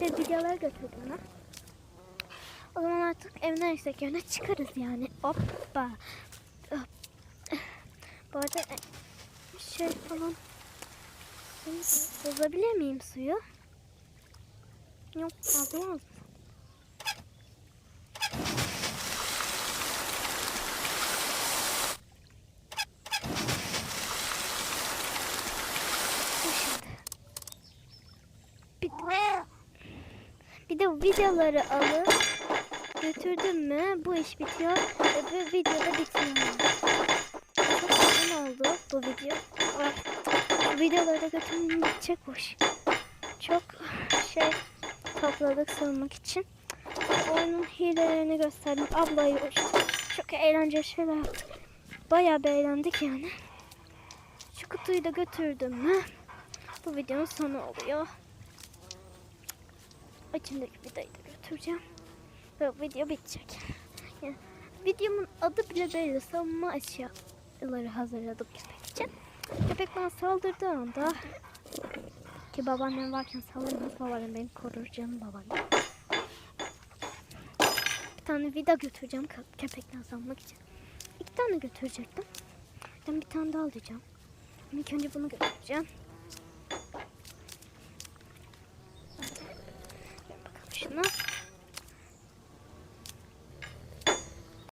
de videolar götürdü bana. O zaman artık evden yüksek yerine çıkarız yani. Hoppa. Hop. Bu arada e, şey falan bozabilir miyim suyu? Yok bozamaz. Bu şimdi. Bir, bir de videoları alıp götürdüm mü bu iş bitiyor ve bu video da bitiyor. Çok uzun oldu bu video. Bu videoları da götürmem bitecek boş. Çok şey topladık sığınmak için. Oyunun hilelerini gösterdim. Ablayı uçtum. Çok eğlenceli şeyler yaptık. Bayağı bir eğlendik yani. Şu kutuyu da götürdüm mü? Bu videonun sonu oluyor. İçindeki vidayı da götüreceğim. Ve video bitecek. Yani videomun adı bile belli. Savunma eşyaları hazırladım köpek için. Köpek bana saldırdığı anda ki babaannem varken saldırmaz babaannem beni korur canım babaannem. Bir tane vida götüreceğim kö- köpekten savunmak için. İki tane götürecektim. Ben bir tane daha alacağım. İlk önce bunu götüreceğim. Ну,